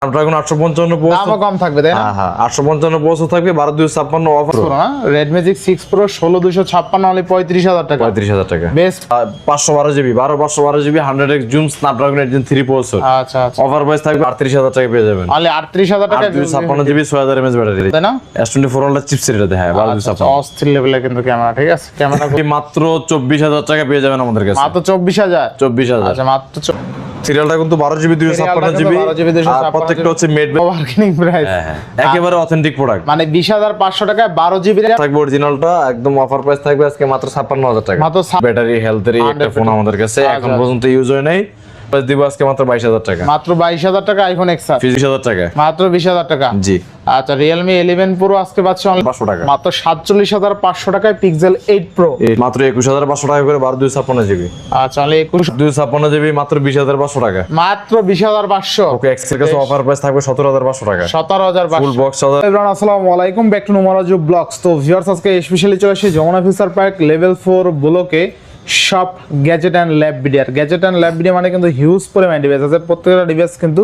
Snapdragon আটশো পঞ্চান্ন দামও কম থাকবে তাই না? হ্যাঁ হ্যাঁ আটশো পঞ্চান্ন পোস্ট থাকবে বারো দুই ছাপ্পান্ন অফার না? রেড ম্যাজিক সিক্স প্রো ষোলো দুশো ছাপ্পান্ন হলে পঁয়ত্রিশ হাজার টাকা। পঁয়ত্রিশ হাজার টাকা। বেস্ট পাঁচশো বারো জিবি বারো পাঁচশো বারো GB hundred X zoom Snapdragon eight three post আচ্ছা আচ্ছা। অফার প্রাইস থাকবে আটত্রিশ হাজার টাকা পেয়ে যাবেন। তাহলে আটত্রিশ হাজার টাকা দুই ছাপ্পান্ন জিবি ছয় হাজার এমএচ ব্যাটারি। তাই না? এস টোয়েন্টি ফোর হান্ড্রেড চিপসের এটা হ্যাঁ বারো দুই ছাপ্পান্ন। অস্থির লেভেলের কিন্তু ক্যামেরা ঠিক আছে? ক্যামেরা মাত্র চব্বিশ হাজার টাকা পেয়ে যাবেন আমাদের কাছে। মাত্র চব্বিশ হাজার? চব্বিশ হাজার। আচ্ছা মাত্র সিরিয়ালটা কিন্তু বারো জিবি ছাপ্পান্ন জিবি। কিন্তু 12 GB 256 প্রত্যেকটা হচ্ছে মেড মার্কেটিং প্রাইস একেবারে অথেন্টিক প্রোডাক্ট মানে বিশ হাজার পাঁচশো টাকায় বারো জিবি থাকবে অরিজিনালটা একদম অফার প্রাইস থাকবে আজকে মাত্র ছাপ্পান্ন হাজার টাকা। মাত্র ব্যাটারি হেলথের একটা ফোন আমাদের কাছে আচ্ছা, এখন আচ্ছা। পর্যন্ত ইউজ হয় নাই। দিব আজকে মাত্র বাইশ হাজার টাকা। মাত্র বাইশ হাজার টাকা আইফোন এক্স আর হাজার টাকা। মাত্র বিশ হাজার টাকা? জি। আচ্ছা রিয়েলমি ইলেভেন প্রো আজকে পাচ্ছে পাঁচশো টাকা। মাত্র সাতচল্লিশ হাজার পাঁচশো টাকায় পিক্সেল এইট প্রো মাত্র একুশ হাজার পাঁচশো টাকা করে বারো দুই ছাপ্পান্ন জিবি। আচ্ছা only একুশ দুই ছাপ্পান্ন জিবি মাত্র বিশ হাজার পাঁচশো টাকা। মাত্র বিশ হাজার পাঁচশো। ওকে এক্সের কাছে অফার প্রাইস থাকবে সতেরো হাজার পাঁচশো টাকা। সতেরো হাজার ফুল বক্স আসসালামু আলাইকুম। ব্যাক টু নুমারাজু ব্লগস তো ভিউয়ার্স আজকে স্পেশালি চলে আসি Jamuna Future Park level four ব্লকে সব গ্যাজেট অ্যান্ড ল্যাব বিডিয়ার গ্যাজেট অ্যান্ড ল্যাব বিডিয়া মানে কিন্তু হিউজ পরিমাণ ডিভাইস আছে। প্রত্যেকটা ডিভাইস কিন্তু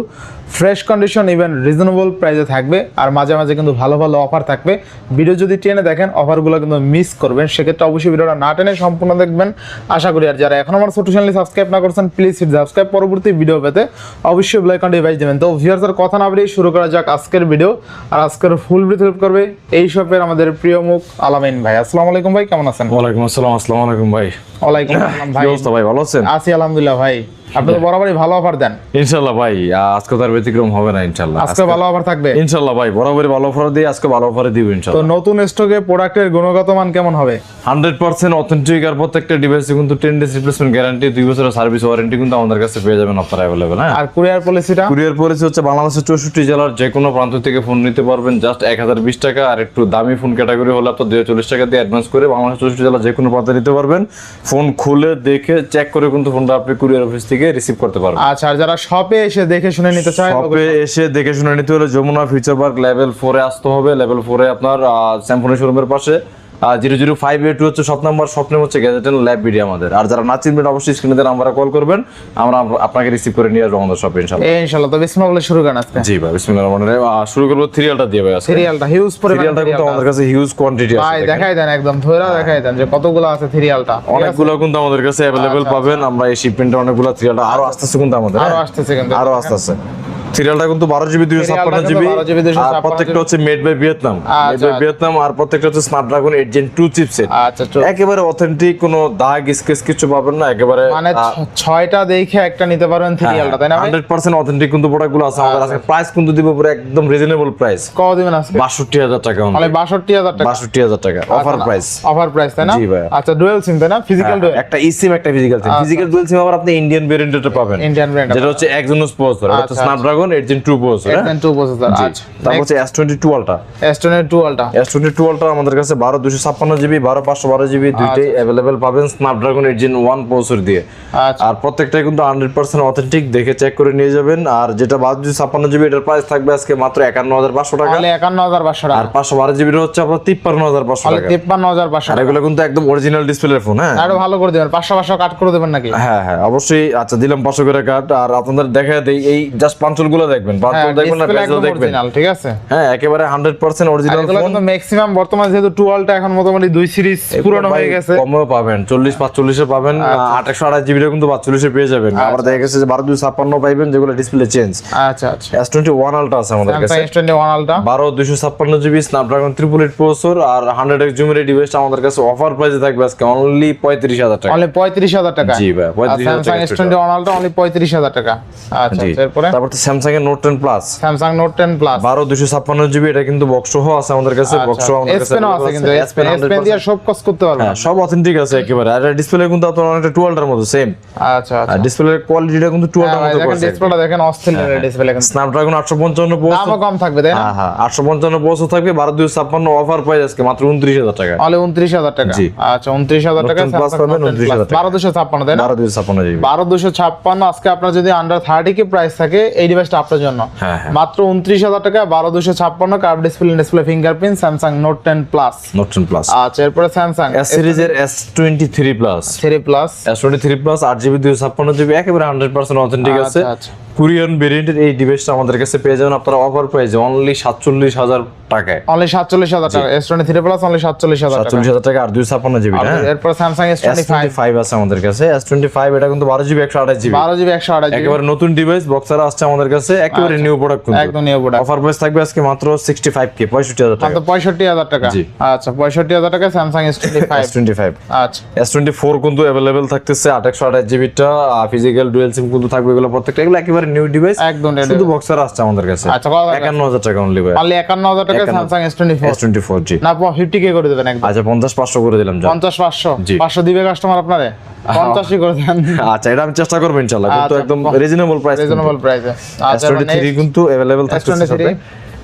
ফ্রেশ কন্ডিশন ইভেন রিজনেবল প্রাইসে থাকবে। আর মাঝে মাঝে কিন্তু ভালো ভালো অফার থাকবে। ভিডিও যদি টেনে দেখেন অফারগুলো কিন্তু মিস করবেন। সেক্ষেত্রে অবশ্যই ভিডিওটা না টেনে সম্পূর্ণ দেখবেন। আশা করি আর যারা এখন আমার ছোট চ্যানেল সাবস্ক্রাইব না করছেন প্লিজ সাবস্ক্রাইব পরবর্তী ভিডিও পেতে অবশ্যই বেলাইকন ডিভাইস দেবেন। তো ভিউয়ার্সের কথা না বলেই শুরু করা যাক আজকের ভিডিও আর আজকের ফুল ভিডিও হেল্প করবে এই শপের আমাদের প্রিয় মুখ আলামিন ভাই। আসসালামু আলাইকুম ভাই, কেমন আছেন? ওয়ালাইকুম আসসালাম, আসসালামু আলাইকুম ভাই। অবস্থা ভাই? ভালো আছেন? আছি আলহামদুলিল্লাহ ভাই। আপনি তো বরাবরই ভালো অফার দেন। ইনশাল্লাহ ভাই আজকে তার ব্যতিক্রম হবে না ইনশাল্লাহ। আজকে ভালো অফার থাকবে? ইনশাল্লাহ ভাই বরাবরই ভালো অফার দিয়ে আজকে ভালো অফারে দিব তো নতুন স্টকে প্রোডাক্টের গুণগত মান কেমন হবে? হান্ড্রেড পার্সেন্ট অথেন্টিক আর প্রত্যেকটা ডিভাইসে কিন্তু টেন ডেজ রিপ্লেসমেন্ট গ্যারান্টি দুই বছরের সার্ভিস ওয়ারেন্টি কিন্তু আমাদের কাছে পেয়ে যাবেন আপনারা অ্যাভেলেবেল হ্যাঁ? আর কুরিয়ার পলিসিটা কুরিয়ার পলিসি হচ্ছে বাংলাদেশের চৌষট্টি জেলার যে কোনো প্রান্ত থেকে ফোন নিতে পারবেন জাস্ট এক হাজার বিশ টাকা। আর একটু দামি ফোন ক্যাটাগরি হলে আপনার দুই চল্লিশ টাকা দিয়ে অ্যাডভান্স করে বাংলাদেশের চৌষট্টি জেলার যে কোনো প্রান্তে নিতে পারবেন। ফোন খুলে দেখে চেক করে কিন্তু ফোনটা আপনি কুরিয়ার অফিস থেকে রিসিভ করতে পারবেন আচ্ছা আর যারা শপে এসে দেখে শুনে নিতে চায় শপে এসে দেখে শুনে নিতে হলে যমুনা ফিউচার পার্ক লেভেল ফোরে আসতে হবে। লেভেল ফোরে আপনার স্যামফোনের শোরুমের পাশে। Zero zero five eight two হচ্ছে শপ নাম্বার শপ নেম হচ্ছে গ্যাজেটেন ল্যাব বিডি আমাদের। আর যারা না চিনবেন অবশ্যই স্ক্রিনে নাম্বারে কল করবেন। আমরা আপনাকে রিসিভ করে নিয়ে আসব আমাদের শপে ইনশাল্লাহ এই তো বিসমিল্লাহ বলে শুরু করেন আজকে। জি ভাই বিসমিল্লাহির রহমানির শুরু করব দিয়ে ভাই হিউজ পরিমাণ সিরিয়ালটা কিন্তু আমাদের কাছে হিউজ কোয়ান্টিটি আছে। দেখাই দেন একদম ধৈরা দেখাই দেন যে কতগুলো আছে সিরিয়ালটা অনেকগুলো কিন্তু আমাদের কাছে অ্যাভেলেবেল পাবেন। আমরা এই শিপমেন্টে অনেকগুলো আরও আসতেছে কিন্তু আমাদের। আরও? আসতেছে কিন্তু। আরও আসতেছে। সিরিয়ালটা কিন্তু বারো জিবি দুইশো ছাপ্পান্ন জিবি কিন্তু 12 GB 256 আর প্রত্যেকটা হচ্ছে মেড বাই ভিয়েতনাম মেড আচ্ছা, বাই ভিয়েতনাম আর প্রত্যেকটা হচ্ছে Snapdragon eight gen two chipset আচ্ছা একেবারে অথেন্টিক কোনো দাগ স্কেচ কিছু পাবেন না একেবারে মানে ছয়টা দেখে একটা নিতে পারবেন সিরিয়ালটা তাই না হান্ড্রেড পার্সেন্ট অথেন্টিক কিন্তু প্রোডাক্টগুলো আছে আমাদের আচ্ছা। আজকে প্রাইস কিন্তু দিব পুরো একদম রিজনেবল প্রাইস কত দিবেন আজকে? বাষট্টি হাজার টাকা মানে বাষট্টি হাজার টাকা। বাষট্টি হাজার টাকা। অফার প্রাইস অফার প্রাইস তাই না। আচ্ছা ডুয়েল সিম তাই না? ফিজিক্যাল ডুয়েল একটা একটা physical SIM physical dual SIM আবার আপনি ইন্ডিয়ান ভেরিয়েন্টে পাবেন। ইন্ডিয়ান ব্র্যান্ড যেটা হচ্ছে এক্সিনোস প্রসেসর এটা হচ্ছে আচ্ছা, Snapdragon eight gen two processor এক্সেন two processor আচ্ছা তারপর হচ্ছে S twenty two ultra এস্টোনের two ultra S twenty two ultra আমাদের কাছে বারো দুশো ছাপ্পান্ন জিবি বারো পাঁচশো বারো জিবি দুইটাই অ্যাভেলেবেল পাবেন Snapdragon eight gen one processor দিয়ে। আচ্ছা। আর প্রত্যেকটাই কিন্তু হান্ড্রেড পার্সেন্ট অথেন্টিক দেখে চেক করে নিয়ে যাবেন। আর যেটা বারো দুশো ছাপ্পান্ন জিবি এটার প্রাইস থাকবে আজকে মাত্র একান্ন হাজার পাঁচশো টাকা। একান্ন হাজার পাঁচশো আর টাকা পাঁচশো বারো জিবির হচ্ছে আপনার তিপ্পান্ন হাজার পাঁচশো টাকা। তিপ্পান্ন হাজার পাঁচশো টাকা। এগুলো কিন্তু একদম অরিজিনাল ডিসপ্লে ফোন হ্যাঁ? আরও ভালো করে দেবেন। পাঁচশো পাঁচশো কাট করে দেবেন নাকি? হ্যাঁ হ্যাঁ। অবশ্যই আচ্ছা দিলাম পাঁচশো করে কার্ড আর আপনাদের দেখা দেই এই জাস্ট পাঞ্চল গুলো দেখবেন হ্যাঁ পাঞ্চল দেখবেন না বেজল দেখবেন। ঠিক আছে? হ্যাঁ একেবারে হান্ড্রেড পার্সেন্ট আর অরিজিনাল ফোন কিন্তু ম্যাক্সিমাম বর্তমান যেহেতু টুয়েলটা এখন মোটামুটি দুই সিরিজ পুরনো হয়ে গেছে। কমেও পাবেন চল্লিশ পাঁচচল্লিশে পাবেন আঠাশশো আঠাশ জিবিটা কিন্তু পাঁচচল্লিশে পেয়ে যাবেন। আবার দেখা গেছে যে বারো দুই ছাপ্পান্ন যেগুলো ডিসপ্লে চেঞ্জ আচ্ছা আচ্ছা। এস টোয়েন্টি ওয়ান আলটা আছে আমাদের কাছে। স্যামসাং এস টোয়েন্টি ওয়ান আলটা বারো দুইশো ছাপ্পান্ন GB Snapdragon triple eight processor আর হান্ড্রেড এক্স জুমের এই ডিভাইসটা আমাদের কাছে অফার প্রাইসে থাকবে আজকে অনলি পঁয়ত্রিশ হাজার টাকা। অনলি পঁয়ত্রিশ হাজার টাকা। জি ভাই, 35,000 টাকা S twenty one Ultra only পঁয়ত্রিশ হাজার টাকা। আচ্ছা আচ্ছা, এরপরে? তারপর তো স্যামসাং এর Note ten Plus Samsung Note ten Plus বারো দুশো ছাপ্পান্ন জিবি এটা কিন্তু বক্স সহ আছে আমাদের কাছে বক্স সহ আমাদের কাছে এস পেনও আছে কিন্তু এস পেন এস পেন দিয়ে সব কাজ করতে পারবেন। হ্যাঁ সব অথেন্টিক আছে একেবারে। আর ডিসপ্লে কিন্তু আপনার অনেকটা টুয়েলটার মতো সেম আচ্ছা আচ্ছা। ডিসপ্লের কোয়ালিটিটা কিন্তু টুয়েলটার হ্যাঁ, মতো করছে ডিসপ্লেটা দেখেন অস্থির ডিসপ্লে কিন্তু। স্ন্যাপড্রাগন আটশো পঞ্চান্ন পোস্ট দামও কম থাকবে তাই না? হ্যাঁ হ্যাঁ আটশো পঞ্চান্ন পোস্ট থাকবে বারো দুই ছাপ্পান্ন অফার প্রাইস আজকে মাত্র উনত্রিশ হাজার টাকা। অনলি উনত্রিশ হাজার টাকা। জি। আচ্ছা উনত্রিশ হাজার টাকা Note 10 Plus পাবেন, 29,000 টাকা। বারো দুশো ছাপ্পান্ন তাই না? বারো দুই ছাপ্পান্ন জিবি। বারো দুশো ছাপ্পান্ন আজকে আপনার যদি আন্ডার থার্টি কে প্রাইস থাকে এই ডিভাইসটা আপনার জন্য। হ্যাঁ, হ্যাঁ। মাত্র উনত্রিশ হাজার টাকা বারো দুশো ছাপ্পান্ন curve display display fingerprint Samsung Note ten Plus Note ten Plus আচ্ছা এরপরে স্যামসাং এস সিরিজের S twenty three Plus three Plus S twenty three Plus আট জিবি দুশো ছাপ্পান্ন জিবি একেবারে হান্ড্রেড পার্সেন্ট অথেন্টিক আছে। আচ্ছা। কোরিয়ান ভেরিয়েন্টের এই ডিভাইসটা আমাদের কাছে পেয়ে যাবেন। আপনারা অফার প্রাইসে অনলি সাতচল্লিশ হাজার টাকায়। অনলি সাতচল্লিশ হাজার টাকা। S twenty three Plus only সাতচল্লিশ হাজার টাকা। সাতচল্লিশ হাজার টাকা আর দুই ছাপ্পান্ন জিবি হ্যাঁ? এরপর Samsung S twenty five five আছে আমাদের কাছে। এস টোয়েন্টি ফাইভ এটা কিন্তু বারো জিবি একশো আঠাশ জিবি বারো জিবি একশো আঠাশ একেবারে নতুন ডিভাইস বক্সারা আসছে আমাদের কাছে। একেবারে নিউ প্রোডাক্ট কিন্তু। একদম নিউ প্রোডাক্ট অফার প্রাইস থাকবে আজকে মাত্র সিক্সটি ফাইভ কে পঁয়ষট্টি হাজার টাকা। পঁয়ষট্টি হাজার টাকা। আচ্ছা পঁয়ষট্টি হাজার টাকা Samsung S twenty five S twenty five আচ্ছা। এস টোয়েন্টি ফোর কিন্তু অ্যাভেলেবেল থাকতেছে আট একশো আঠাশ জিবিটা ফিজিক্যাল ডুয়েল সিম কিন্তু থাকবে এগুলো প্রত্যেকটা। এগুলো একেবারে নিউ ডিভাইস একদম শুধু বক্সার আসছে আমাদের কাছে। আচ্ছা, 51000 টাকা? অনলি ভাই। একান্ন হাজার টাকা Samsung Samsung S twenty four S twenty four জি। না ফিফটি কে করে দিবেন একদম। আচ্ছা পঞ্চাশ পাঁচশো করে দিলাম। পঞ্চাশ পাঁচশো। জি। পাঁচশো দিবে কাস্টমার আপনারে? পঞ্চাশই করে দেন। আচ্ছা এটা আমি চেষ্টা করব ইনশাআল্লাহ কিন্তু আচ্ছা, একদম রিজনেবল প্রাইস রিজনেবল প্রাইসে আচ্ছা টোয়েন্টি থ্রি কিন্তু अवेलेबल থাকছে S23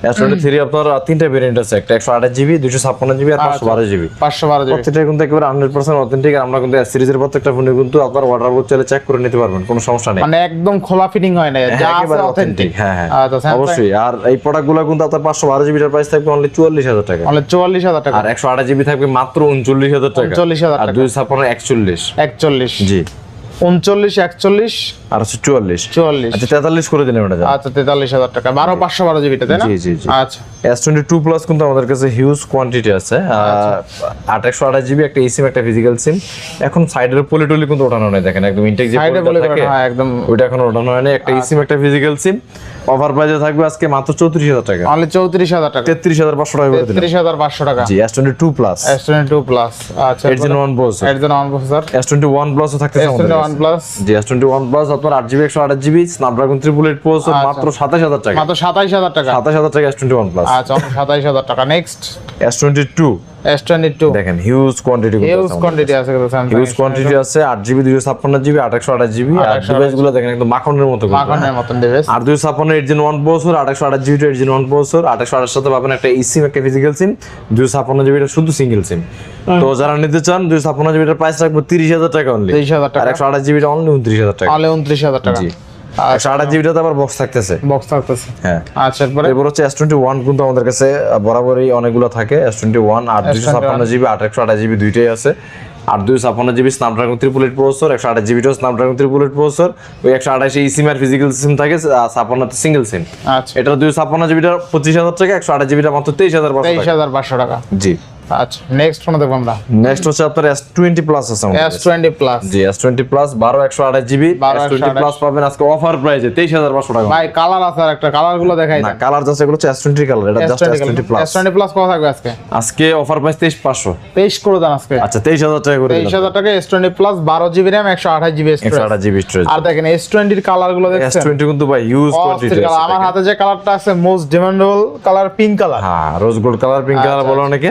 এস থ্রি আপনার তিনটা ভেরিয়েন্ট আছে। একটা একশো আঠাশ জিবি দুশো ছাপ্পান্ন জিবি আর পাঁচশো বারো জিবি পাঁচশো বারো জিবি প্রত্যেকটা কিন্তু একেবারে হান্ড্রেড পার্সেন্ট অথেন্টিক আমরা কিন্তু এস সিরিজের প্রত্যেকটা ফোনে কিন্তু আপনার অর্ডার চাইলে চেক করে নিতে পারবেন কোনো সমস্যা নেই। মানে একদম খোলা ফিটিং হয় না একেবারে অথেন্টিক অথেন্টিক হ্যাঁ হ্যাঁ। আচ্ছা অবশ্যই আর এই প্রোডাক্টগুলো কিন্তু আপনার পাঁচশো বারো জিবিটার প্রাইস থাকবে অনলি চুয়াল্লিশ হাজার টাকা। অনলি চুয়াল্লিশ হাজার টাকা। আর একশো আঠাশ জিবি থাকবে মাত্র উনচল্লিশ হাজার টাকা। 39,000 আর টাকা। দুই ছাপ্পান্ন একচল্লিশ। একচল্লিশ। জি। উনচল্লিশ একচল্লিশ? আর হচ্ছে চুয়াল্লিশ। চুয়াল্লিশ। আচ্ছা তেতাল্লিশ করে দিলাম এটা। আচ্ছা তেতাল্লিশ হাজার টাকা। বারো পাঁচশো বারো জিবিটা তাই না? জি, জি, জি। আচ্ছা। এস টোয়েন্টি টু প্লাস কিন্তু আমাদের কাছে হিউজ কোয়ান্টিটি আছে। আট একশো আঠাশ জিবি একটা সিম একটা ফিজিক্যাল সিম এখন সাইডের পলি টলি কিন্তু ওঠানো নাই দেখেন একদম ইনটেক যে সাইডে পলিটা বলে থাকে একদম। ওইটা এখন ওঠানো হয়নি। একটা সিম একটা ফিজিক্যাল সিম অফার প্রাইসে থাকবে আজকে মাত্র চৌত্রিশ হাজার টাকা। অনলি চৌত্রিশ হাজার টাকা। তেত্রিশ হাজার পাঁচশো টাকা তেত্রিশ হাজার পাঁচশো টাকা। জি S twenty two Plus S twenty two Plus আচ্ছা এর জন্য ওয়ান প্রসেসর এর জন্য on processor S twenty one প্লাসও থাকতেছে জি আপনার প্রসেসর। মাত্র টাকা। মাত্র আচ্ছা next twenty two S twenty two দেখেন হিউজ কোয়ান্টিটি হিউজ কোয়ান্টিটি আছে কিন্তু স্যামসাং হিউজ কোয়ান্টিটি আছে আট জিবি দুশো ছাপ্পান্ন জিবি আট একশো আঠাশ জিবি আর 828 দেখেন একদম মাখনের মতো মাখনের হ্যাঁ। ডিভাইস আর জিন প্রসেসর জিন প্রসেসর সাথে পাবেন একটা সিম একটা ফিজিক্যাল সিম দুশো ছাপ্পান্ন শুধু সিঙ্গেল সিম তো যারা নিতে চান দুশো ছাপ্পান্ন জিবিটার প্রাইস রাখব তিরিশ হাজার টাকা অনলি তিরিশ হাজার আর টাকা একশো আঠাশ জিবিটা অনলি উনত্রিশ হাজার টাকা। অনলি উনত্রিশ হাজার টাকা। জি। একশো আঠাশ জিবিটাতে আবার বক্স থাকতেছে। বক্স থাকতেছে। হ্যাঁ। আচ্ছা এরপরে? এরপর হচ্ছে এস টোয়েন্টি ওয়ান কিন্তু আমাদের কাছে বরাবরই অনেকগুলো থাকে। এস টোয়েন্টি ওয়ান আর দুশো ছাপ্পান্ন জিবি আট একশো আঠাশ জিবি দুইটাই আছে। আর দুশো ছাপ্পান্ন GB Snapdragon triple eight processor একশো আঠাশ জিবিটাও স্ন্যাপড্রাগন ত্রিপুল এইট প্রসেসর ওই একশো আঠাশ এই সিম আর ফিজিক্যাল সিম থাকে ছাপ্পান্নতে সিঙ্গেল সিম আচ্ছা। এটা দুশো ছাপ্পান্ন জিবিটা পঁচিশ হাজার টাকা একশো আঠাশ জিবিটা মাত্র তেইশ হাজার তেইশ হাজার পাঁচশো টাকা। জি। আচ্ছা নেক্সট ফোনে দেখব আমরা নেক্সট হচ্ছে আপনার এস টোয়েন্টি প্লাস আছে আমাদের জি এস টোয়েন্টি প্লাস বারো একশো আঠাশ জিবি 12 এস টোয়েন্টি প্লাস পাবেন আজকে অফার প্রাইজে তেইশ হাজার টাকা ভাই কালার আছে আর একটা কালারগুলো দেখাই না কালার জাস্ট এগুলো হচ্ছে এস টোয়েন্টি কালার এটা just S twenty Plus S twenty Plus কত থাকবে আজকে আজকে অফার প্রাইস তেইশ পাঁচশো তেইশ করে দেন আজকে আচ্ছা তেইশ হাজার টাকা করে তেইশ হাজার টাকা এস টোয়েন্টি প্লাস বারো জিবি র্যাম একশো আঠাশ জিবি একশো আঠাশ জিবি স্টোরেজ আর দেখেন কালারগুলো দেখছেন কিন্তু ভাই ইউজ কোয়ান্টিটি আমার হাতে যে কালারটা আছে most demandable colour pink colour হ্যাঁ rose gold colour pink colour বলো অনেকে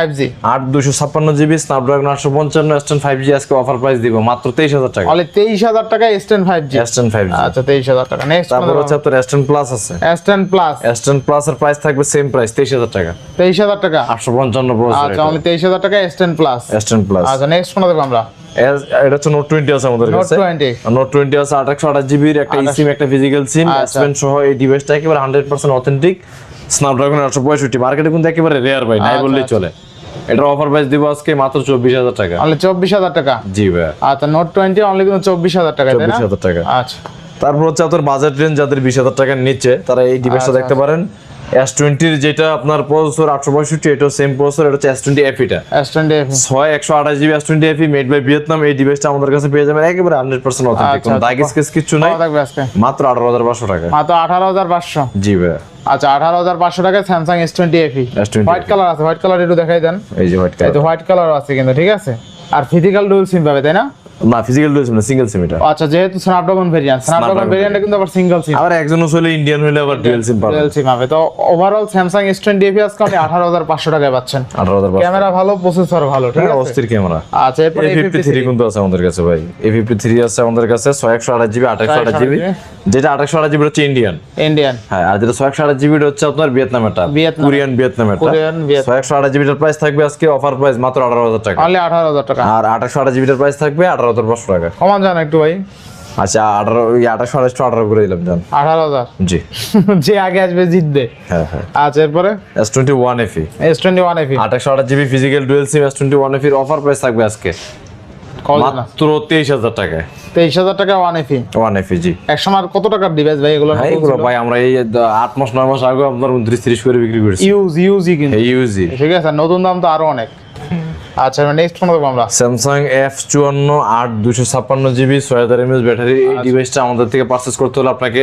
ফাইভ জি আট দুশো ছাপ্পান্ন জিবি স্ন্যাপড্রাগন আটশো পঞ্চান্ন এস টেন ফাইভ জি আজকে অফার প্রাইস দিব মাত্র তেইশ হাজার টাকা। অনলি তেইশ হাজার টাকা S ten five G S ten five G আচ্ছা তেইশ হাজার টাকা। নেক্সট তারপর হচ্ছে আপনার এস টেন প্লাস আছে। S ten Plus S ten Plus এর প্রাইস থাকবে সেম প্রাইস তেইশ হাজার টাকা। তেইশ হাজার টাকা? আটশো পঞ্চান্ন আচ্ছা অনলি তেইশ হাজার টাকা S ten Plus S ten Plus আচ্ছা নেক্সট ফোন দেবো আমরা? এটা হচ্ছে নোট টোয়েন্টি আছে আমাদের কাছে। নোট টোয়েন্টি আছে আট একশো আঠাশ জিবির একটা সিম একটা ফিজিক্যাল সিম। সহ এই ডিভাইসটা একেবারে হান্ড্রেড পার্সেন্ট অথেন্টিক স্ন্যাপড্রাগন আটশো পঁয়ষট্টি। মার্কেটে কিন্তু একেবারে রেয়ার ভাই নাই বললেই। চলে। এটার অফার প্রাইস দিব আজকে মাত্র চব্বিশ হাজার টাকা। অনলি চব্বিশ হাজার টাকা? জি ভাই আচ্ছা নোট টোয়েন্টি অনলি কিন্তু চব্বিশ হাজার টাকা চব্বিশ হাজার টাকা। আচ্ছা। তারপর হচ্ছে আপনার বাজেট রেঞ্জ যাদের বিশ হাজার টাকার নিচে তারা এই ডিভাইসটা আচ্ছা, দেখতে পারেন। এস টোয়েন্টির যেটা আপনার প্রসেসর আটশো পঁয়ষট্টি এটাও সেম প্রসেসর এটা হচ্ছে এস টোয়েন্টি এফ এটা। এস টোয়েন্টি ছয় একশো আঠাশ GB S twenty FE made by Vietnam এই ডিভাইসটা আমাদের কাছে পেয়ে যাবেন একেবারে হান্ড্রেড পার্সেন্ট অথেন্টিক কোনো আচ্ছা। দাগ স্কেচ কিচ্ছু নাই। মাত্র আঠারো হাজার পাঁচশো টাকা। মাত্র আঠারো হাজার পাঁচশো। জি ভাই আচ্ছা আঠারো হাজার পাঁচশো টাকায় Samsung S twenty FE S20 white colour আছে হোয়াইট কালার একটু দেখাই দেন। এই যে হোয়াইট কালার হোয়াইট কালার আছে কিন্তু ঠিক আছে? আর ফিজিক্যাল ডুয়েল সিম পাবে তাই না? না ফিজিক্যাল ডুয়েল সিম না সিঙ্গেল সিম এটা। আচ্ছা যেহেতু স্ন্যাপড্রাগন ভেরিয়েন্ট স্ন্যাপড্রাগন ভেরিয়েন্টে কিন্তু আবার সিঙ্গেল সিম আবার একজন হলে ইন্ডিয়ান হলে আবার ডুয়েল সিম পাবেন ডুয়েল সিম হবে তো overall Samsung S twenty F আজকে আপনি আঠারো হাজার পাঁচশো টাকায় পাচ্ছেন। আঠারো হাজার ক্যামেরা ভালো প্রসেসর ভালো ঠিক আছে? অস্থির ক্যামেরা। আচ্ছা এরপরে এ ফিফটি কিন্তু আছে আমাদের কাছে ভাই। এ ফিফটি থ্রি আছে আমাদের কাছে ছয় একশো আঠাশ জিবি আঠাশশো আঠাশ জিবি যেটা আঠাশশো আঠাশ জিবি হচ্ছে ইন্ডিয়ান ইন্ডিয়ান হ্যাঁ আর যেটা ছয় একশো আঠাশ জিবি হচ্ছে আপনার ভিয়েতনামেরটা ভিয়েতনাম। কোরিয়ান ভিয়েতনামেরটা কোরিয়ান ভিয়েতনাম। ছয় একশো আঠাশ জিবিটার প্রাইস থাকবে আজকে অফার প্রাইস মাত্র আঠারো হাজার টাকা। অনলি আঠারো হাজার টাকা। আর আঠাশশো আঠাশ জিবিটার প্রাইস থাকবে আঠারো হাজার পাঁচশো টাকা কমান জান একটু ভাই। আচ্ছা আঠারো ওই আঠাশশো আঠাশশো আঠারো করে দিলাম জান আঠারো হাজার? জি। যে আগে আসবে জিতবে। হ্যাঁ হ্যাঁ। আচ্ছা এরপরে? S twenty one FE S twenty one FE আঠাশশো আঠাশ GB physical dual SIM S twenty one এফির offer price থাকবে আজকে। মাত্র তেইশ হাজার টাকায়। তেইশ হাজার টাকা ওয়ান এফি ওয়ান এফি জি। এক সময় কত টাকার ডিভাইস ভাই? এগুলো হ্যাঁ এগুলো ভাই আমরা এই আট মাস নয় মাস আগে আপনার উনত্রিশ তিরিশ করে বিক্রি করেছি। ইউজ ইউজই কিন্তু। ইউজি ঠিক আছে নতুন দাম তো আরও অনেক। আচ্ছা নেক্সট ফোন দেখব আমরা। স্যামসাং এফ চুয়ান্ন আট দুশো ছাপ্পান্ন জিবি ছয় হাজার এমএস ব্যাটারি এই ডিভাইসটা আমাদের থেকে পারচেস করতে হলে আপনাকে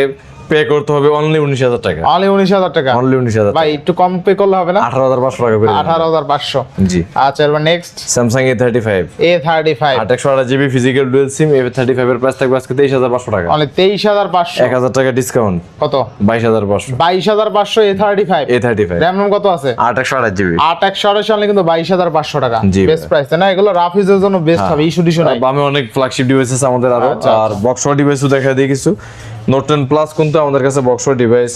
পে করতে হবে অনলি উনিশ হাজার টাকা। অনলি উনিশ হাজার টাকা? অনলি উনিশ হাজার ভাই একটু কম পে করলে হবে না? আঠারো হাজার পাঁচশো টাকা আঠারো হাজার পাঁচশো। জি। আচ্ছা এবার next Samsung A thirty five A thirty five আট একশো আঠাশ GB physical dual SIM A thirty five এর প্রাইস থাকবে আজকে তেইশ হাজার পাঁচশো টাকা। অনলি তেইশ হাজার পাঁচশো। এক হাজার টাকা ডিসকাউন্ট কত? বাইশ হাজার পাঁচশো। বাইশ হাজার পাঁচশো A thirty five A thirty five RAM কত আছে? আট একশো আঠাশ জিবি আট একশো আঠাশ অনলি কিন্তু বাইশ হাজার পাঁচশো টাকা। জি বেস্ট প্রাইস না? এগুলো রাফ ইউজের জন্য বেস্ট হবে ইস্যু টিস্যু নাই বামে অনেক ফ্ল্যাগশিপ ডিভাইস আছে আমাদের আরও। আচ্ছা, আর বক্সর ডিভাইসও দেখা দিয়ে কিছু। নোট টেন প্লাস কিন্তু আমাদের কাছে বক্সর ডিভাইস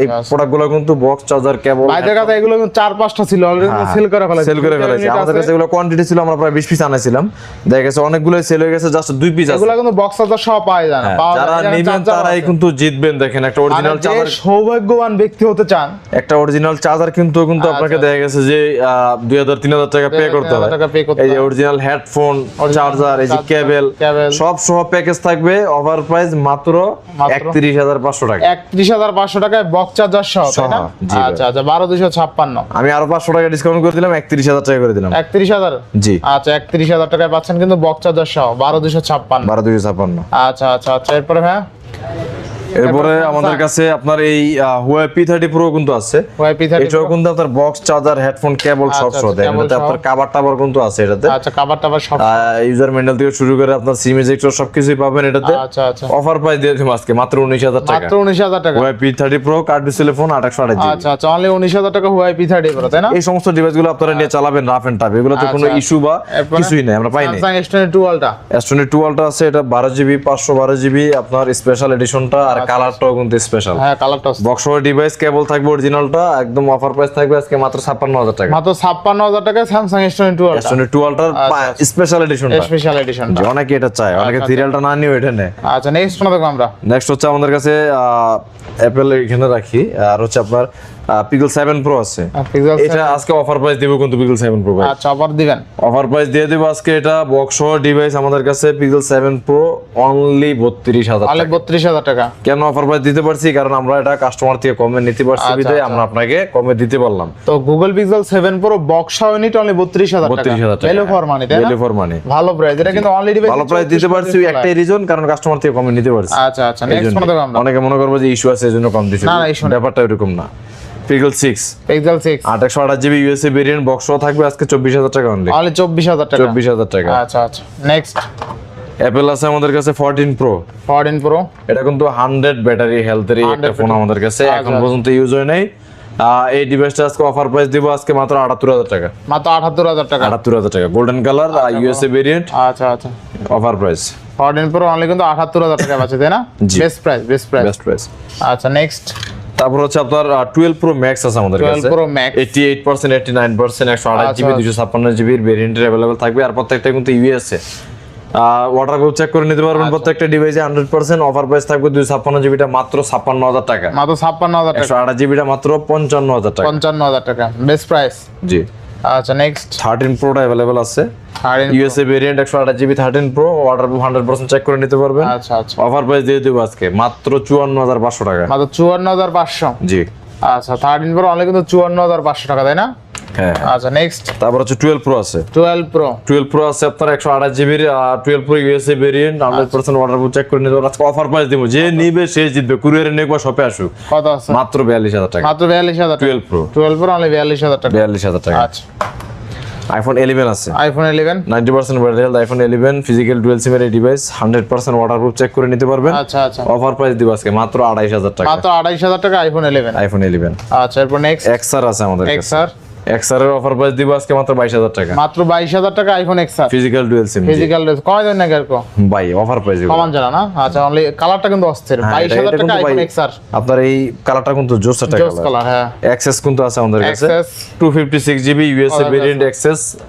এই আচ্ছা। প্রোডাক্টগুলো কিন্তু বক্স চার্জার কেবল ভাইদের কাছে এগুলো চার পাঁচটা ছিল অলরেডি সেল করে ফেলেছে। সেল করে ফেলেছি। আমাদের কাছে এগুলো কোয়ান্টিটি ছিল আমরা প্রায় বিশ পিস আনাইছিলাম দেখা গেছে অনেকগুলো সেল হয়ে গেছে জাস্ট দুই পিস আছে। এগুলো কিন্তু বক্স চার্জার সহ পাওয়া যায় না। হ্যাঁ, যারা নেবেন তারাই কিন্তু জিতবেন দেখেন একটা অরিজিনাল চার্জার সৌভাগ্যবান ব্যক্তি হতে চান। একটা অরিজিনাল চার্জার কিন্তু কিন্তু আপনাকে দেখা গেছে যে দুই হাজার তিন হাজার টাকা পে করতে হয়। করতে এই যে অরিজিনাল হেডফোন চার্জার এই যে কেবল সব সহ প্যাকেজ থাকবে অফার প্রাইস মাত্র? একত্রিশ হাজার পাঁচশো টাকা। একত্রিশ হাজার পাঁচশো টাকায় বক্স চার্জার সহ। আচ্ছা আচ্ছা বারো দুশো ছাপ্পান্ন। আমি আরও পাঁচশো টাকা ডিসকাউন্ট করে দিলাম একত্রিশ হাজার টাকা করে দিলাম। একত্রিশ হাজার? জি। আচ্ছা একত্রিশ হাজার টাকায় পাচ্ছেন কিন্তু বক্স চার্জার সহ বারো দুশো ছাপ্পান্ন। বারো দুইশো ছাপ্পান্ন। আচ্ছা আচ্ছা আচ্ছা এরপরে হ্যাঁ এরপরে আমাদের কাছে আপনার এই পি থার্টি প্রো কিন্তু আছে। ওয়াইপি থার্টি এটাও কিন্তু আপনার বক্স চার্জার হেডফোন কেবল সব আচ্ছা, সহ আচ্ছা, দেখেন এটাতে আপনার কাবার টাবার কিন্তু আছে এটাতে। আচ্ছা কাবার টাবার সব ইউজার ম্যানুয়াল থেকে শুরু করে আপনার সিম ইজেক্টর সবকিছুই পাবেন এটাতে। আচ্ছা আচ্ছা। অফার প্রাইস দিয়ে দিলাম আজকে মাত্র উনিশ হাজার টাকা। মাত্র উনিশ হাজার টাকা। Y P thirty Pro curved display phone আটশো আঠাশ আচ্ছা আচ্ছা অনলি উনিশ হাজার টাকা ওয়াইপি থার্টি প্রো তাই না? এই সমস্ত ডিভাইসগুলো আপনারা নিয়ে চালাবেন রাফ এন্ড টাফ এগুলোতে কোনো আচ্ছা। ইস্যু বা কিছুই নেই আমরা পাই twenty two Ultra S twenty two আলটা আছে এটা বারো জিবি পাঁচশো বারো জিবি আপনার স্পেশাল এডিশনটা আর কালারটাও কিন্তু স্পেশাল হ্যাঁ কালারটা। বক্স ডিভাইস কেবল থাকবে অরিজিনালটা একদম অফার প্রাইস থাকবে আজকে মাত্র ছাপ্পান্ন হাজার টাকা। মাত্র ছাপ্পান্ন হাজার টাকায় Samsung S twenty two Ultra S twenty two আচ্ছা। স্পেশাল এডিশনটা স্পেশাল এডিশনটা অনেকে এটা চায় অনেকে আচ্ছা। সিরিয়ালটা না নিও এটা নেয়। আচ্ছা নেক্সট দেখব আমরা? নেক্সট হচ্ছে আমাদের কাছে অ্যাপেল এখানে রাখি আর হচ্ছে আপনার পিগল সেভেন প্রো আছে। এটা আজকে অফার প্রাইস দেবো কিন্তু পিগল সেভেন প্রো ভাই। আচ্ছা অফার দিবেন? অফার প্রাইস দিয়ে দেবো আজকে এটা বক্স ডিভাইস আমাদের কাছে পিক্সেল সেভেন প্রো অনলি বত্রিশ হাজার তাহলে টাকা। বত্রিশ হাজার টাকা। কেন অফার প্রাইস দিতে পারছি? কারণ আমরা এটা কাস্টমার থেকে কমে নিতে পারছি আচ্ছা, বিধায় আচ্ছা। আমরা আপনাকে কমে দিতে পারলাম। তো Google Pixel seven Pro box unit only বত্রিশ হাজার টাকা। ভ্যালু ফর মানি তাই না? ভ্যালু ফর মানি ভালো প্রাইস এটা কিন্তু অনলি ডিভাইস ভালো প্রাইস দিতে পারছি একটাই রিজন কারণ কাস্টমার থেকে কমে নিতে পারছি। আচ্ছা আচ্ছা। নেক্সট অনেকে মনে করব যে ইস্যু আছে এই জন্য কম দিচ্ছে। না, না, ব্যাপারটা এরকম না। পিক্সেল সিক্স পিক্সেল সিক্স আট একশো আঠাশ জিবি ইউএসএ ভেরিয়েন্ট বক্স থাকবে আজকে চব্বিশ হাজার টাকা অনলি অনলি চব্বিশ হাজার টাকা। চব্বিশ হাজার টাকা। আচ্ছা আচ্ছা। নেক্সট অ্যাপেল আছে আমাদের কাছে ফোরটিন প্রো ফোরটিন প্রো এটা কিন্তু হান্ড্রেড ব্যাটারি হেলথের একটা ফোন আমাদের কাছে। আচ্ছা, এখন আচ্ছা। পর্যন্ত ইউজ হয় নাই। এই ডিভাইসটা আজকে অফার প্রাইস দিব আজকে মাত্র আটাত্তর হাজার টাকা। মাত্র আঠাত্তর হাজার টাকা। আটাত্তর হাজার টাকা। গোল্ডেন কালার আর ইউএসএ ভেরিয়েন্ট আচ্ছা। আচ্ছা offer price fourteen Pro only কিন্তু আঠাত্তর হাজার টাকা আছে তাই না। Best price best price best price আচ্ছা নেক্সট তারপর হচ্ছে আপনার টুয়েলভ প্রো ম্যাক্স আছে আমাদের কাছে। Pro Max। Eighty eight percent eighty nine percent একশো আঠাশ আচ্ছা, জিবি আচ্ছা। দুশো ছাপ্পান্ন জিবির ভেরিয়েন্টের অ্যাভেলেবেল থাকবে। আর প্রত্যেকটা কিন্তু ইউএস আছে ওয়াটার প্রুফ চেক করে নিতে আচ্ছা। পারবেন প্রত্যেকটা ডিভাইসে হান্ড্রেড পার্সেন্ট অফার প্রাইস থাকবে দুশো ছাপ্পান্ন জিবিটা মাত্র ছাপ্পান্ন হাজার টাকা। মাত্র ছাপ্পান্ন হাজার টাকা। একশো আঠাশ জিবিটা মাত্র পঞ্চান্ন হাজার টাকা। পঞ্চান্ন হাজার টাকা। বেস্ট প্রাইস জি। আচ্ছা নেক্সট থার্টিন প্রোটা অ্যাভেলেবেল আছে। ইউএসএ ভেরিয়েন্ট একশো আঠাশ GB thirteen Pro waterproof hundred percent check করে নিতে পারবেন। আচ্ছা আচ্ছা। অফার প্রাইস দিয়ে দেবো আজকে মাত্র চুয়ান্ন হাজার পাঁচশো টাকা। মাত্র চুয়ান্ন হাজার পাঁচশো। জি। আচ্ছা থার্টিন প্রো অনলি কিন্তু চুয়ান্ন হাজার পাঁচশো টাকা তাই না? হ্যাঁ আচ্ছা নেক্সট তারপর হচ্ছে টুয়েলভ প্রো আছে। টুয়েলভ প্রো টুয়েলভ প্রো আছে আপনার একশো আঠাশ জিবির twelve Pro USA variant hundred percent water check করে নিতে আজকে অফার প্রাইস দিব। যে নিবে সে জিতবে। কুরিয়ারে নিয়ে একবার শপে আসুক। কত আছে? মাত্র টাকা। মাত্র বিয়াল্লিশ হাজার টাকা। Twelve Pro twelve Pro only বিয়াল্লিশ হাজার টাকা। বিয়াল্লিশ হাজার টাকা। আচ্ছা। আইফোন ইলেভেন আছে। IPhone eleven ninety percent battery health iPhone eleven physical dual সিমের এই device hundred percent waterproof check করে নিতে পারবেন। আচ্ছা আচ্ছা। অফার প্রাইস দিব আজকে মাত্র আড়াইশ হাজার টাকা। মাত্র আড়াইশ হাজার টাকা আইফোন ইলেভেন আইফোন ইলেভেন আচ্ছা এরপর নেক্সট এক্সার আছে আমাদের কাছে। এক্সআর এক্সারের অফার প্রাইস দিব আজকে মাত্র বাইশ হাজার টাকা। মাত্র বাইশ হাজার টাকা iPhone XR physical dual SIM physical কমাই দেন না ভাই অফার প্রাইস কমান জানা না? আচ্ছা অনলি কালারটা কিন্তু অস্থির। হ্যাঁ, বাইশ হাজার টাকা আইফোন এক্সআর আপনার এই কালারটা কিন্তু জোস একটা জোস কালার হ্যাঁ। কিন্তু আছে আমাদের কাছে। GB USA variant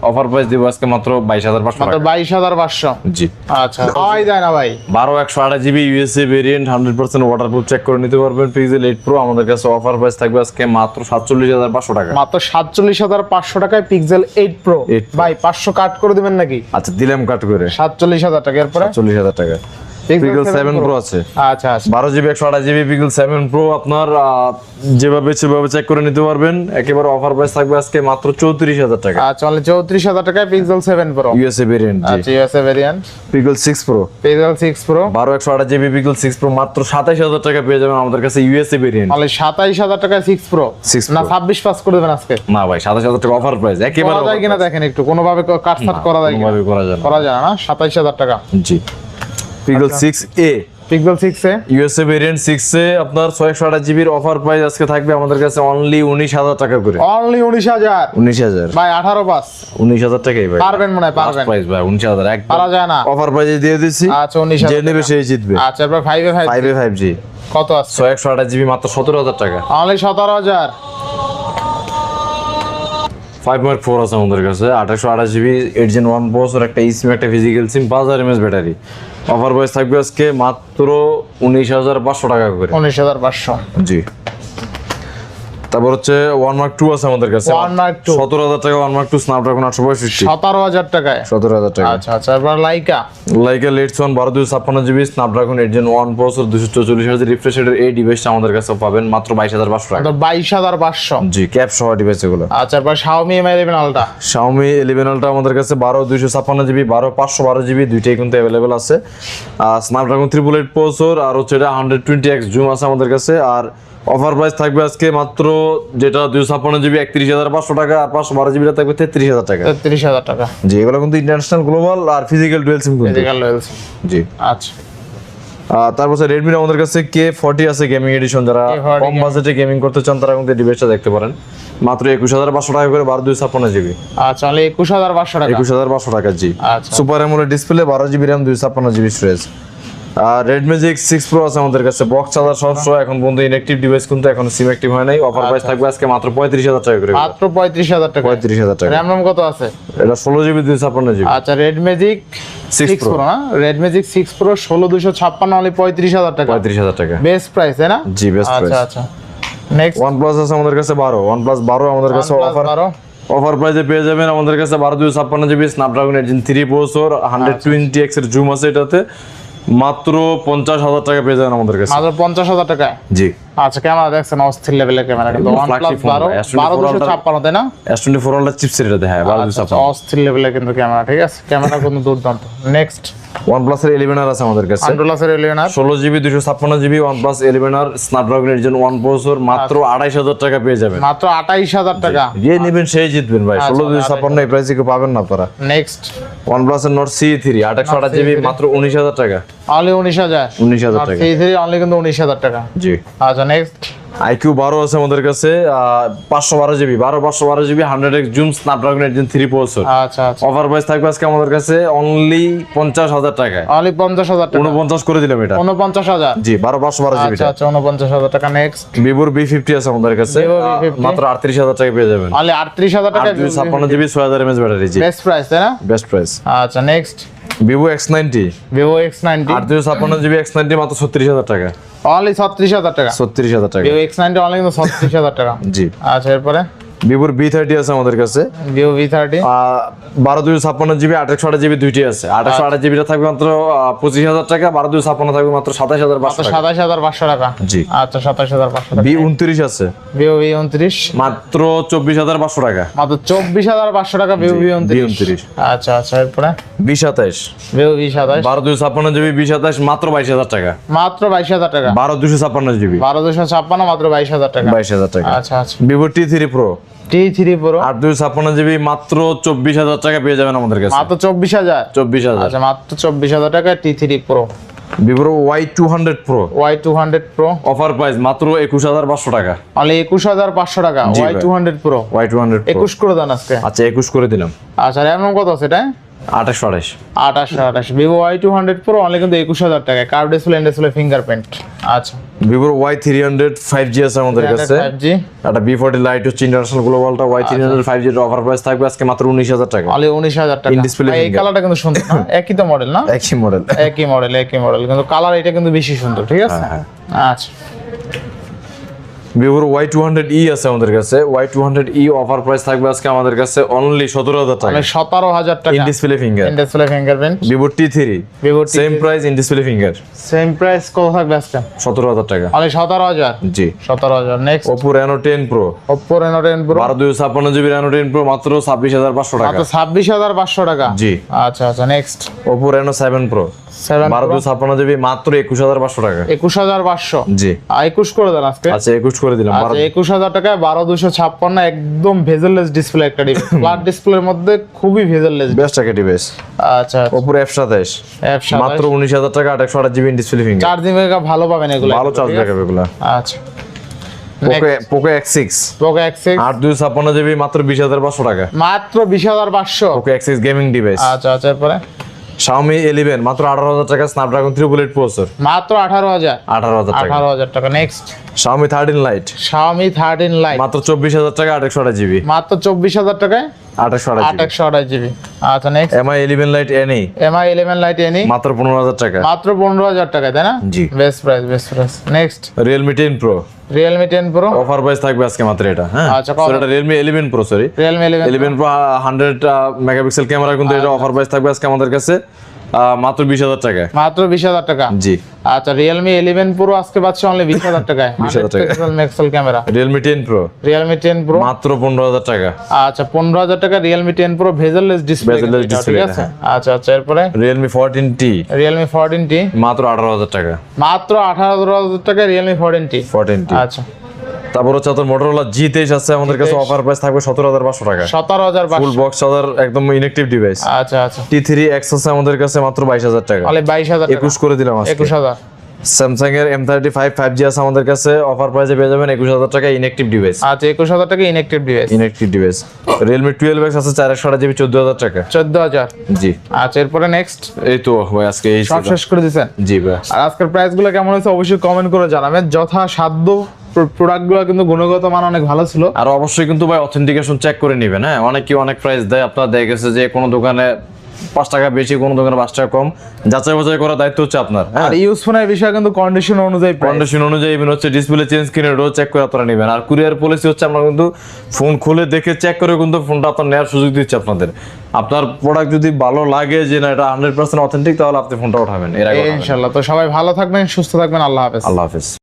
offer price দিব আজকে মাত্র বাইশ হাজার পাঁচশো মাত্র টাকা। বাইশ হাজার পাঁচশো। জি। আচ্ছা পাওয়াই যায় না ভাই। বারো একশো আঠাশ GB USA variant hundred percent waterproof check করে নিতে পারবেন। পিক্সেল এইট প্রো আমাদের কাছে অফার প্রাইস থাকবে আজকে মাত্র সাতচল্লিশ হাজার পাঁচশো টাকা। মাত্র সাতচল্লিশ হাজার পাঁচশো টাকায় পিক্সেল এইট প্রো 8 Pro। ভাই পাঁচশো কাট করে দিবেন নাকি? আচ্ছা দিলাম কাট করে। সাতচল্লিশ হাজার টাকা এরপরে? চল্লিশ হাজার টাকা। পিক্সেল সেভেন প্রো আছে। আচ্ছা আচ্ছা। বারো জিবি একশো আঠাশ জিবি পিক্সেল সেভেন প্রো আপনার যেভাবে সেভাবে চেক করে নিতে পারবেন একেবারে অফার প্রাইস থাকবে আজকে মাত্র চৌত্রিশ হাজার টাকা। আচ্ছা চৌত্রিশ হাজার টাকায় Pixel seven Pro USA variant আচ্ছা USA variant Pixel six Pro Pixel six Pro বারো একশো আঠাশ জিবি পিক্সেল সিক্স প্রো মাত্র সাতাইশ হাজার টাকা পেয়ে যাবেন আমাদের কাছে ইউএসএ ভেরিয়েন্ট সাতাইশ হাজার টাকায় সিক্স প্রো 6 না Pro। ছাব্বিশ পাস করে দেবেন আজকে। না ভাই সাতাশ হাজার টাকা অফার প্রাইস একেবারে করা যায় কিনা দেখেন একটু কোনোভাবে কাট সাট করা যায় কিনা। করা যায় না। করা যায় না সাতাইশ হাজার টাকা। জি। Pixel six A Pixel six A? USA variant six A আপনার ছয়শো আঠাশ জিবির অফার প্রাইস আজকে থাকবে আমাদের কাছে অনলি উনিশ হাজার টাকা করে। অনলি উনিশ হাজার? উনিশ হাজার। ভাই আঠারো পাস উনিশ হাজার টাকাই ভাই। পারবেন মনে হয় পারবেন। প্রাইস ভাই উনিশ হাজার এক পারা যায় না। অফার প্রাইসে দিয়ে দিচ্ছি আচ্ছা উনিশ যে হাজার নেবে টাকা। সেই জিতবে। আচ্ছা এরপর five A five five A five G কত আছে? ছয় একশো আঠাশ জিবি মাত্র সতেরো হাজার টাকা। অনলি সতেরো হাজার। ফাইভ পয়েন্ট ফোর আছে আমাদের কাছে। আঠাশশো আঠাশ জিবি এইট জেন ওয়ান বছর একটা ইসিম একটা ফিজিক্যাল সিম পাঁচ হাজার এমএস ব্যাটারি। অফার বয়স থাকবে আজকে মাত্র উনিশ হাজার পাঁচশো টাকা করে। উনিশ হাজার পাঁচশো। জি। তারপর হচ্ছে ওয়ান মার্ক টু আছে আমাদের কাছে। One Mark two। সতেরো হাজার টাকা ওয়ান মার্ক টু স্ন্যাপড্রাগন আটশো পঁয়ষট্টি। সতেরো হাজার টাকায়? সতেরো হাজার টাকা। আচ্ছা আচ্ছা এরপর লাইকা লাইকা লেটস ওয়ান বারো দুশো ছাপ্পান্ন GB Snapdragon eight Gen one processor দুশো চৌচল্লিশ হাজার রিফ্রেশ রেটের এই ডিভাইসটা আমাদের কাছে পাবেন মাত্র বাইশ হাজার পাঁচশো টাকা। বাইশ হাজার পাঁচশো। জি ক্যাপ সহ ডিভাইস এগুলো। আচ্ছা এরপর Xiaomi Mi eleven Ultra Xiaomi eleven Ultra আমাদের কাছে বারো দুইশো ছাপ্পান্ন জিবি বারো পাঁচশো বারো জিবি দুইটাই কিন্তু অ্যাভেলেবেল আছে। আর স্ন্যাপড্রাগন ট্রিপল এইট প্রসেসর আর হচ্ছে এটা হান্ড্রেড টোয়েন্টি এক্স জুম আছে আমাদের কাছে। আর অফার প্রাইস থাকবে আজকে মাত্র যেটা দুইশো ছাপ্পান্ন জিবি একত্রিশ হাজার পাঁচশো টাকা আর পাঁচশো বারো জিবিটা থাকবে তেত্রিশ হাজার টাকা। তেত্রিশ হাজার টাকা। জি এগুলো কিন্তু ইন্টারন্যাশনাল গ্লোবাল আর ফিজিক্যাল ডুয়েল সিম ফিজিক্যাল রয়েছে জি। আচ্ছা। তারপর রেডমির আমাদের কাছে কে ফর্টি আছে গেমিং এডিশন যারা কম বাজেটে গেমিং করতে চান তারা কিন্তু ডিভাইসটা দেখতে পারেন। মাত্র একুশ হাজার পাঁচশো টাকা করে বারো দুই ছাপ্পান্ন জিবি আচ্ছা একুশ হাজার পাঁচশো টাকা। একুশ হাজার পাঁচশো টাকা জি। সুপার এমোলেড ডিসপ্লে বারো জিবি র্যাম দুই ছাপ্পান্ন জিবি স্টোরেজ আর রেড ম্যাজিক সিক্স প্রো আছে আমাদের কাছে। বক্স চার্জার সব সহ এখন বন্ধু ইনঅ্যাক্টিভ ডিভাইস কিন্তু এখন সিম অ্যাক্টিভ হয় নাই। অফার প্রাইস থাকবে আজকে মাত্র পঁয়ত্রিশ হাজার টাকা করে। মাত্র পঁয়ত্রিশ হাজার টাকা। পঁয়ত্রিশ হাজার টাকা। র্যাম কত আছে? এটা ষোলো জিবি দুই ছাপ্পান্ন জিবি আচ্ছা Red Magic six Pro। Pro না? রেড ম্যাজিক সিক্স প্রো ষোলো দুশো ছাপ্পান্ন অনলি পঁয়ত্রিশ হাজার টাকা। পঁয়ত্রিশ হাজার টাকা। বেস্ট প্রাইস তাই না? জি বেস্ট আচ্ছা প্রাইস আচ্ছা। নেক্সট ওয়ান প্লাস আছে আমাদের কাছে বারো। ওয়ান প্লাস বারো আমাদের কাছে অফার অফার প্রাইসে পেয়ে যাবেন আমাদের কাছে বারো দুই ছাপ্পান্ন GB Snapdragon eight three processor hundred twenty এক্সের জুম আছে এটাতে। মাত্র পঞ্চাশ হাজার টাকা পেয়ে যাবেন আমাদের কাছে। মাত্র পঞ্চাশ হাজার টাকা জি। আচ্ছা ক্যামেরা দেখছেন অস্থির লেভেলের ক্যামেরা কিন্তু একদম OnePlus flagship phone S24 Ultra- ছাপ্পান্ন তাই না? হ্যাঁ আচ্ছা, অস্থির লেভেলের কিন্তু ক্যামেরা ঠিক আছে? ক্যামেরা কিন্তু দুর্দান্ত। নেক্সট এর আর আছে আমাদের কাছে। জিবি জিবি আর এর জন্য ওয়ান প্রসেসর মাত্র হাজার টাকা পেয়ে যাবেন। মাত্র আঠাইশ হাজার টাকা। যে নেবেন সেই জিতবেন ভাই। আচ্ছা, এই প্রাইসে কেউ পাবেন না আপনারা। নেক্সট ওয়ানের নোট সি থ্রি আঠাশশো আঠাশ জিবি মাত্র উনিশ হাজার টাকা। অনলি টাকা। অনলি কিন্তু উনিশ হাজার টাকা। জি। আচ্ছা নেক্সট। আইকিউ বারো আছে আমাদের কাছে পাঁচশো বারো জিবি বারো পাঁচশো বারো GB hundred X zoom Snapdragon এর থ্রি প্রসেসর। আচ্ছা আচ্ছা। অফার প্রাইস থাকবে আজকে আমাদের কাছে অনলি পঞ্চাশ হাজার টাকায়। অনলি পঞ্চাশ হাজার টাকা। উনপঞ্চাশ করে দিলাম এটা। উনপঞ্চাশ হাজার। জি বারো পাঁচশো বারো জিবি আচ্ছা আচ্ছা উনপঞ্চাশ হাজার টাকা নেক্সট ভিভোর বি ফিফটি আছে আমাদের কাছে। Vivo আহ, V50 মাত্র আটত্রিশ হাজার টাকা পেয়ে যাবেন। অনলি আটত্রিশ হাজার টাকা ছাপ্পান্ন জিবি ছয় হাজার এমএস ব্যাটারি জি। বেস্ট প্রাইস তাই না? বেস্ট প্রাইস আচ্ছা next Vivo X ninety Vivo X ninety আট ছাপ্পান্ন জিবি এক্স নাইনটি মাত্র ছত্রিশ হাজার টাকা অনলি ছত্রিশ হাজার টাকা। ছত্রিশ হাজার টাকা। এই এক্স নাইনটি অনলি ছত্রিশ হাজার টাকা। জি। আচ্ছা এরপরে? ভিভোর বি থার্টি আছে আমাদের কাছে। ভিভো ভি থার্টি বারো দুই ছাপ্পান্ন জিবি আঠাশশো আঠাশ জিবি দুইটি আছে। আঠাশশো আঠাশ জিবিটা থাকবে মাত্র পঁচিশ হাজার টাকা বারো দুই ছাপ্পান্ন থাকবে মাত্র সাতাশ হাজার পাঁচশো সাতাশ হাজার পাঁচশো টাকা। জি। আচ্ছা সাতাশ হাজার পাঁচশো বি উনত্রিশ আছে। ভিভো ভি উনত্রিশ মাত্র চব্বিশ হাজার পাঁচশো টাকা। মাত্র চব্বিশ হাজার পাঁচশো টাকা ভিভো বি উনত্রিশ আচ্ছা আচ্ছা এরপরে? বিশ সাতাইশ ভিভো ভি সাতাশ। বারো দুই ছাপ্পান্ন জিবি বিশ সাতাইশ মাত্র বাইশ হাজার টাকা। মাত্র বাইশ হাজার টাকা। বারো দুশো ছাপ্পান্ন জিবি। বারো দুশো ছাপ্পান্ন মাত্র বাইশ হাজার টাকা। বাইশ হাজার টাকা। আচ্ছা আচ্ছা। ভিভো টি থ্রি প্রো দুই ছাপ্পান্ন জিবি মাত্র চব্বিশ হাজার টাকা পেয়ে যাবেন আমাদের কাছে। মাত্র চব্বিশ হাজার? চব্বিশ হাজার। আচ্ছা মাত্র চব্বিশ হাজার টাকা T three Pro Y two hundred Pro Y two hundred Pro offer price মাত্র একুশ হাজার পাঁচশো টাকা। মানে একুশ হাজার পাঁচশো টাকা। Y two hundred Pro Y two hundred একুশ করে দেন আজকে। আচ্ছা একুশ করে দিলাম। আচ্ছা র্যাম কত আছে এটা? আঠাশশো আঠাশ। আঠাশ আঠাশ। Vivo Y two hundred Pro only কিন্তু একুশ হাজার টাকা। কার্ভ ডিসপ্লে ডিসপ্লে ফিঙ্গারপ্রিন্ট আচ্ছা। ভিভোর Y three hundred five G আছে আমাদের কাছে। ফাইভ জি একটা বি ফোর্টি লাইট হচ্ছে ইন্টারন্যাশনাল গ্লোবালটা ওয়াই থ্রি হান্ড্রেড ফাইভ জির অফার প্রাইস থাকবে আজকে মাত্র উনিশ হাজার টাকা। অনলি উনিশ হাজার টাকা। In এই. কালারটা কিন্তু সুন্দর একই তো মডেল না? একই মডেল একই মডেল একই মডেল কিন্তু কালার এটা কিন্তু বেশি সুন্দর ঠিক আছে? হ্যাঁ, আচ্ছা। ভিভোর ওয়াই টু হান্ড্রেড ই আছে আমাদের কাছে। Y two hundred E offer price থাকবে আজকে আমাদের কাছে অনলি সতেরো হাজার টাকা। মানে সতেরো হাজার টাকা। In display finger in display fingerprint Vivo T three Vivo same price in display finger same price কত থাকবে আজকে। সতেরো হাজার টাকা। অনলি সতেরো হাজার? জি। সতেরো হাজার। Next Oppo Reno ten Pro Oppo Reno ten Pro বারো দুই ছাপ্পান্ন জিবি রেনো টেন প্রো মাত্র ছাব্বিশ হাজার পাঁচশো টাকা। মাত্র ছাব্বিশ হাজার পাঁচশো টাকা? জি। আচ্ছা আচ্ছা next Oppo Reno seven Pro seven বারো দুই ছাপ্পান্ন জিবি মাত্র একুশ হাজার পাঁচশো টাকা। একুশ হাজার পাঁচশো। জি। একুশ করে দেন আজকে। আচ্ছা একুশ করে দিলাম আচ্ছা একুশ হাজার টাকায় বারো দুশো ছাপ্পান্ন একদম ভেজেললেস ডিসপ্লে একটা ডিভাইস। ফ্ল্যাট ডিসপ্লের মধ্যে খুবই ভেজেললেস। বেস্ট টাকা ডিভাইস আচ্ছা ওপোর এফ সাতাইশ। অ্যাপ মাত্র উনিশ হাজার টাকা আঠাশশো আঠাশ GB display finger charging mega ভালো পাবেন এগুলো। ভালো চার্জ দেখাবে এগুলো। আচ্ছা। Poco X six Poco X আট দুই ছাপ্পান্ন জিবি মাত্র বিশ হাজার পাঁচশো টাকা। মাত্র বিশ হাজার পাঁচশো। Poco X six gaming device আচ্ছা আচ্ছা এরপরে? শাওমি ইলেভেন মাত্র আঠারো হাজার টাকা Snapdragon 3 বুলেট প্রসেসর মাত্র আঠারো হাজার। আঠারো হাজার টাকা। আঠারো হাজার টাকা next Xiaomi 13 Lite Xiaomi 13 Lite মাত্র চব্বিশ হাজার টাকা আঠাশশো আঠাশ জিবি মাত্র চব্বিশ হাজার টাকায় আচ্ছা নেক্সট এমআই ইলেভেন লাইট এনই এমআই ইলেভেন লাইট এনি মাত্র পনেরো হাজার টাকা। মাত্র পনেরো হাজার টাকায় তাই না? জি। Best price best price next Realme ten pro Realme ten pro offer price থাকবে আজকে মাত্র এটা হ্যাঁ? আচ্ছা, কত? এটা pro sorry eleven pro hundred megapixel camera কিন্তু এটা অফার প্রাইস থাকবে আজকে আমাদের কাছে। মাত্র বিশ হাজার টাকা মাত্র বিশ হাজার টাকা? জি। আচ্ছা রিয়েলমি ইলেভেন প্রো আজকে পাচ্ছে অনলি বিশ হাজার টাকায়। 20,000 টাকা। মেক্সেল camera Realme ten pro Realme ten pro মাত্র পনেরো হাজার টাকা। আচ্ছা পনেরো হাজার টাকা Realme ten pro bezelless display Bezel-less ঠিক display, আছে? আচ্ছা আচ্ছা এরপরে? Realme fourteen T Realme fourteen T মাত্র আঠারো হাজার টাকা। মাত্র আঠারো হাজার টাকা Realme fourteen T fourteen T আচ্ছা। তারপর হচ্ছে আপনার মোটরোলা জি তেইশ আছে আমাদের কাছে অফার প্রাইস থাকবে সতেরো হাজার পাঁচশো টাকা। সতেরো হাজার ফুল বক্স চার্জার একদম ইনেকটিভ ডিভাইস আচ্ছা আচ্ছা। টি থ্রি এক্স আছে আমাদের কাছে মাত্র বাইশ হাজার টাকা। তাহলে বাইশ হাজার একুশ করে দিলাম একুশ হাজার। স্যামসাং এর M thirty five five G আছে আমাদের কাছে অফার প্রাইসে পেয়ে যাবেন একুশ হাজার টাকা ইনএক্টিভ ডিভাইস আচ্ছা একুশ হাজার টাকা inactive device inactive device Realme twelve X আছে চার একশো আট জিবি চোদ্দ হাজার টাকা। চোদ্দ হাজার। জি। আচ্ছা এরপরে নেক্সট এই তো ভাই আজকে এই সব শেষ করে দিচ্ছেন জি ভাই। আর আজকের প্রাইসগুলো কেমন হয়েছে অবশ্যই কমেন্ট করে জানাবেন। যথা সাধ্য প্রোডাক্টগুলো কিন্তু গুণগত মান অনেক ভালো ছিল। আর অবশ্যই কিন্তু ভাই অথেন্টিকেশন চেক করে নেবেন হ্যাঁ? অনেকে অনেক প্রাইস দেয়। আপনার গেছে যে কোনো দোকানে পাঁচ টাকা বেশি কোনো দোকানে পাঁচ টাকা কম। যাচাই বাছাই করার দায়িত্ব হচ্ছে আপনার হ্যাঁ? আর ইউজ ফোনের বিষয়ে কিন্তু কন্ডিশন অনুযায়ী কন্ডিশন অনুযায়ী ইভেন হচ্ছে ডিসপ্লে চেঞ্জ কিনে রোজ চেক করে আপনারা নেবেন। আর কুরিয়ার পলিসি হচ্ছে আমরা কিন্তু ফোন খুলে দেখে চেক করে কিন্তু ফোনটা আপনার নেওয়ার সুযোগ দিচ্ছে আপনাদের। আপনার প্রোডাক্ট যদি ভালো লাগে যে না এটা হান্ড্রেড পার্সেন্ট অথেন্টিক তাহলে আপনি ফোনটা উঠাবেন। এর আগে ইনশাল্লাহ তো সবাই ভালো থাকবেন সুস্থ থাকবেন। আল্লাহ হাফেজ। আল্লাহ হাফিজ।